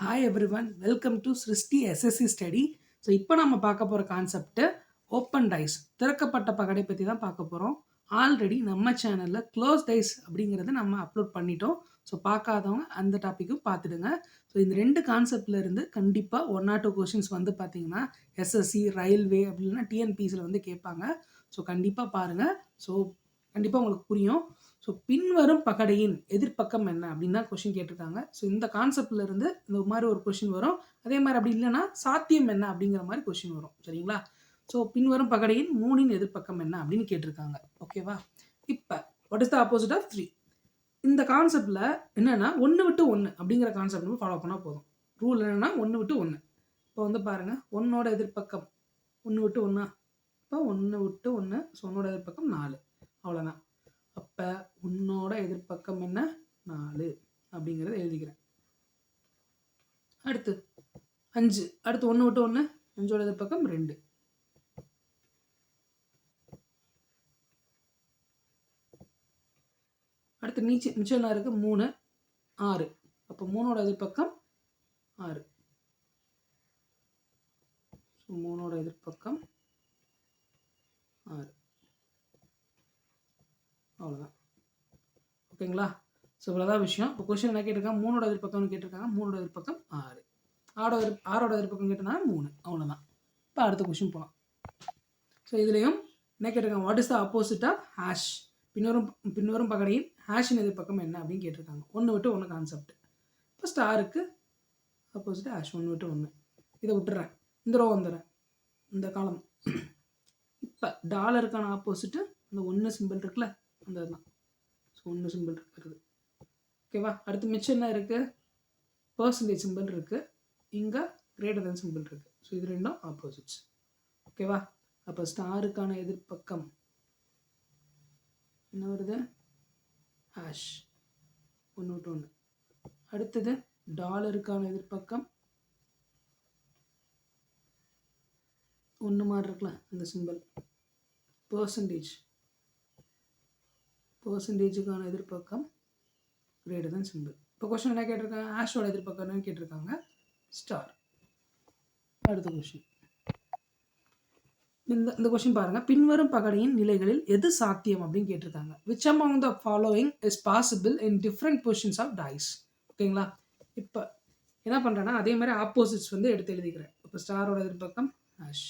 Hi everyone welcome to Srishti SSC study so இப்போ நம்ம பார்க்க போகிற கான்செப்ட்டு ஓப்பன் டைஸ் திறக்கப்பட்ட பகடை பற்றி தான் பார்க்க போகிறோம் ஆல்ரெடி நம்ம சேனலில் க்ளோஸ் டைஸ் அப்படிங்கிறத நம்ம அப்லோட் பண்ணிட்டோம். ஸோ பார்க்காதவங்க அந்த டாப்பிக்கும் பார்த்துடுங்க. ஸோ இந்த ரெண்டு கான்செப்ட்லேருந்து கண்டிப்பாக ஒன் ஆர் டூ கொஷின்ஸ் வந்து பார்த்தீங்கன்னா எஸ்எஸ்சி ரயில்வே அப்படின்னா டிஎன்பிசியில் வந்து கேட்பாங்க. ஸோ கண்டிப்பாக பாருங்கள் ஸோ கண்டிப்பாக உங்களுக்கு புரியும். ஸோ பின்வரும் பகடையின் எதிர்ப்பக்கம் என்ன அப்படின்னு தான் கொஷின் கேட்டிருக்காங்க. ஸோ இந்த கான்செப்ட்ல இருந்து இந்த மாதிரி ஒரு கொஷின் வரும். அதே மாதிரி அப்படி இல்லைன்னா சாத்தியம் என்ன அப்படிங்கிற மாதிரி கொஷின் வரும். சரிங்களா? ஸோ பின்வரும் பகடையின் மூணின் எதிர்ப்பக்கம் என்ன அப்படின்னு கேட்டிருக்காங்க. ஓகேவா இப்போ what is the opposite of three இந்த கான்செப்டில் என்னென்னா ஒன்று விட்டு ஒன்று அப்படிங்கிற கான்செப்ட் வந்து ஃபாலோ பண்ணால் போதும். ரூல் என்னென்னா ஒன்று விட்டு ஒன்று இப்போ வந்து பாருங்கள் ஒன்னோட எதிர்ப்பக்கம் ஒன்று விட்டு ஒன்றா இப்போ ஒன்று விட்டு ஒன்று ஸோ ஒன்னோட எதிர்ப்பக்கம் நாலு. அவ்வளோதான் அப்போ உன்னோட எதிர்ப்பக்கம் என்ன? நாலு அப்படிங்கிறத எழுதிக்கிறேன். அடுத்து அஞ்சு. அடுத்து ஒன்று விட்டு ஒன்று அஞ்சோட எதிர்ப்பக்கம் ரெண்டு. அடுத்து நீச்சு மிச்சம் என்ன இருக்குது மூணு ஆறு. அப்போ மூணோட எதிர்ப்பக்கம் ஆறு. ஸோ மூணோட எதிர்ப்பக்கம் ஆறு. அவ்வளோதான் ஓகேங்களா ஸோ இவ்வளோதான் விஷயம். இப்போ கொஷின் என்ன கேட்டிருக்காங்க மூணோட எதிர்ப்பக்கம்னு கேட்டிருக்காங்க. மூணோட எதிர்ப்பக்கம் ஆறு. ஆறோட எதிர் ஆறோட எதிர்ப்பக்கம் கேட்டனா மூணு. அவ்வளோதான் இப்போ அடுத்த கொஷின் போகலாம் ஸோ இதுலேயும் என்ன கேட்டிருக்காங்க? What is the opposite of hash பின்வரும் பின்வரும் பகடையின் ஹேஷின் எதிர்ப்பக்கம் என்ன அப்படின்னு கேட்டிருக்காங்க. ஒன்று விட்டு ஒன்று கான்செப்ட் இப்போ ஸ்டாருக்கு ஆப்போசிட் ஹேஷ் ஒன்று விட்டு ஒன்று இதை விட்டுறேன். இந்த ரோ வந்துடுறேன் இந்த காலம் இப்போ டாலருக்கான ஆப்போசிட்டு அந்த ஒன்று சிம்பிள் இருக்குல்ல அந்த இதுதான் ஸோ ஒன்று சிம்பிள் இருக்குது ஓகேவா அடுத்து மிச்சம் என்ன இருக்குது பர்சன்டேஜ் சிம்பிள் இருக்குது இங்கே கிரேட்டர் தென் சிம்பிள் இருக்குது ஸோ இது ரெண்டும் ஆப்போசிட்ஸ் ஓகேவா அப்போ ஸ்டாருக்கான எதிர்ப்பக்கம் என்ன வருது? ஹேஷ் ஒன்று விட்டு ஒன்று அடுத்தது டாலருக்கான எதிர்ப்பக்கம் ஒன்று மாதிரி இருக்குல்ல அந்த சிம்பிள் பர்சன்டேஜ் பர்சன்டேஜுக்கான எதிர்பக்கம் கிரேட்டர் தான் சிம்பிள் இப்போ கொஷின் என்ன கேட்டிருக்காங்க ஆஷோட எதிர்ப்பக்கம் என்னன்னு கேட்டிருக்காங்க. ஸ்டார் அடுத்த கொஷின் இந்த இந்த கொஷின் பாருங்கள் பின்வரும் பகடையின் நிலைகளில் எது சாத்தியம் அப்படின்னு கேட்டிருக்காங்க. Which among the following is possible in different positions of dice ஓகேங்களா இப்போ என்ன பண்ணுறேன்னா அதே மாதிரி ஆப்போசிட்ஸ் வந்து எடுத்து எழுதிக்கிறேன். இப்போ ஸ்டாரோட எதிர்பக்கம் ஆஷ்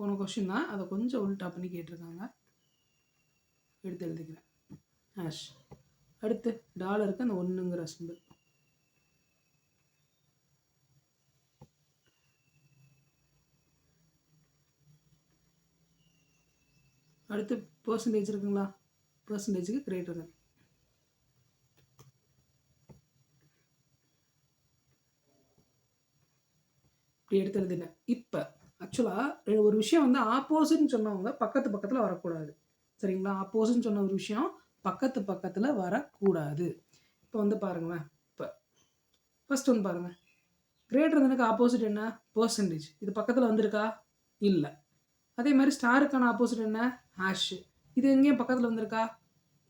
போன கொஷின் தான். அதை கொஞ்சம் உல்டா பண்ணி கேட்டிருக்காங்க. எடுத்து எழுதிக்கிறேன். ஹேஷ் அடுத்து டாலருக்கு அந்த ஒன்றுங்கிற சிம்பிள் அடுத்து பர்சன்டேஜ் இருக்குங்களா? பர்சன்டேஜுக்கு கிரேட்டர் தான் இப்படி எடுத்து எழுதினேன் இப்போ ஆக்சுவலாக ஒரு விஷயம் வந்து ஆப்போசிட்னு சொன்னவங்க பக்கத்து பக்கத்தில் வரக்கூடாது. சரிங்களா? ஆப்போசிட்னு சொன்ன ஒரு விஷயம் பக்கத்து பக்கத்தில் வரக்கூடாது. இப்போ வந்து பாருங்களேன். இப்போ ஃபர்ஸ்ட் ஒன்று பாருங்கள் கிரேட்டர் தனுக்கு ஆப்போசிட் என்ன? பர்சன்டேஜ் இது பக்கத்தில் வந்திருக்கா? இல்லை. அதே மாதிரி ஸ்டாருக்கான ஆப்போசிட் என்ன? ஹேஷு இது எங்கேயும் பக்கத்தில் வந்திருக்கா?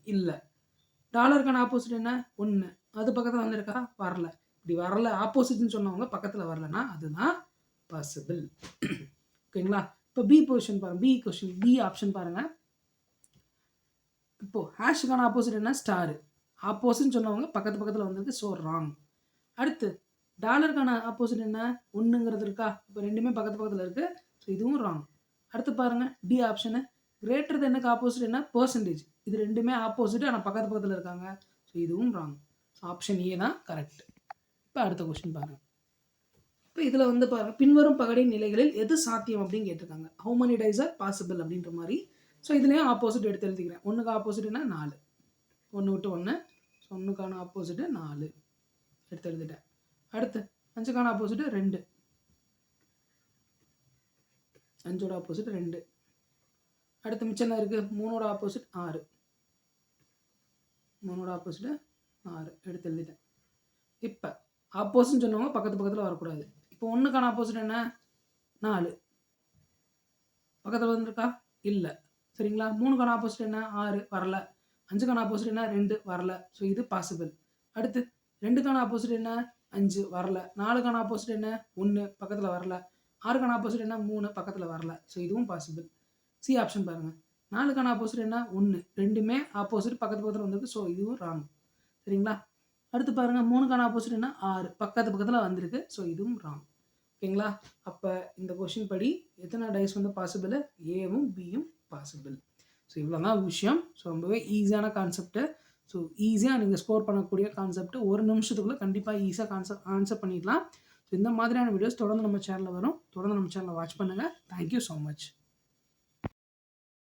இல்லை. டாலருக்கான ஆப்போசிட் என்ன? ஒன்று அது பக்கத்தில் வந்திருக்கா? வரல. இப்படி வரல ஆப்போசிட்னு சொன்னவங்க பக்கத்தில் வரலன்னா அதுதான் பாசிபிள் ஓகேங்களா இப்போ பி பொசிஷன் பாருங்க. பி கொஷின் பி ஆப்ஷன் பாருங்கள் இப்போ ஹேஷுக்கான ஆப்போசிட் என்ன? ஸ்டாரு ஆப்போசிட்னு சொன்னவங்க பக்கத்து பக்கத்தில் வந்திருக்கு ஸோ ராங் அடுத்து டாலருக்கான ஆப்போசிட் என்ன? ஒன்றுங்கிறது இருக்கா? இப்போ ரெண்டுமே பக்கத்து பக்கத்தில் இருக்குது ஸோ இதுவும் ராங் அடுத்து பாருங்கள் டி ஆப்ஷனு கிரேட்டர் தென்னுக்கு ஆப்போசிட் என்ன? பர்சன்டேஜ் இது ரெண்டுமே ஆப்போசிட் ஆனால் பக்கத்து பக்கத்தில் இருக்காங்க ஸோ இதுவும் ராங் ஸோ ஆப்ஷன் ஏ தான் கரெக்ட் இப்போ அடுத்த கொஸ்டின் பாருங்கள் இப்போ இதில் வந்து பாருங்கள் பின்வரும் பகடை நிலைகளில் எது சாத்தியம் அப்படின்னு கேட்டிருக்காங்க. ஹவு many days பாசிபிள் அப்படின்ற மாதிரி. ஸோ இதுலேயும் ஆப்போசிட் எடுத்து எழுதிக்கிறேன். ஒன்றுக்கு ஆப்போசிட்னா நாலு. ஒன்று விட்டு ஒன்று ஸோ ஒன்றுக்கான ஆப்போசிட்டு நாலு. எடுத்து எழுதிட்டேன். அடுத்து அஞ்சுக்கான ஆப்போசிட்டு ரெண்டு. அஞ்சோட ஆப்போசிட் ரெண்டு. அடுத்து மிச்சம் என்ன இருக்குது மூணோட ஆப்போசிட் ஆறு. மூணோட ஆப்போசிட்டு ஆறு. எடுத்து எழுதிட்டேன். இப்போ ஆப்போசிட்னு சொன்னவங்க பக்கத்து பக்கத்தில் வரக்கூடாது. இப்போ ஒன்றுக்கான ஆப்போசிட் என்ன? நாலு. பக்கத்தில் வந்திருக்கா? இல்லை. சரிங்களா? மூணுக்கான ஆப்போசிட் என்ன? ஆறு. வரல. அஞ்சுக்கான ஆப்போசிட் என்ன? ரெண்டு. வரல. ஸோ இது பாசிபிள் அடுத்து ரெண்டுக்கான ஆப்போசிட் என்ன? அஞ்சு. வரல. நாலுக்கான ஆப்போசிட் என்ன? ஒன்று பக்கத்தில் வரல. ஆறுக்கான ஆப்போசிட் என்ன? மூணு. பக்கத்தில் வரல. ஸோ இதுவும் பாசிபிள் சி ஆப்ஷன் பாருங்கள் நாலுக்கான ஆப்போசிட் என்ன? ஒன்று ரெண்டுமே ஆப்போசிட் பக்கத்து பக்கத்தில் வந்திருக்கு. ஸோ இதுவும் ராங் சரிங்களா? அடுத்து பாருங்கள் மூணுக்கான ஆப்போசிட் என்ன? ஆறு. பக்கத்து பக்கத்தில் வந்திருக்கு. ஸோ இதுவும் ராங் ஓகேங்களா? அப்போ இந்த கொஷின் படி எத்தனை டைஸ் வந்து பாசிபிள் ஏவும் பியும் பாசிபிள் ஸோ இவ்வளோ தான் விஷயம். ஸோ ரொம்பவே ஈஸியான கான்செப்ட்டு ஸோ ஈஸியாக நீங்கள் ஸ்கோர் பண்ணக்கூடிய கான்செப்ட் ஒரு நிமிஷத்துக்குள்ளே கண்டிப்பாக ஈஸியாக கான்செப்ட் ஆன்சர் பண்ணிடலாம். ஸோ இந்த மாதிரியான வீடியோஸ் தொடர்ந்து நம்ம சேனலில் வரும். தொடர்ந்து நம்ம சேனலை வாட்ச் பண்ணுங்கள் தேங்க்யூ ஸோ மச்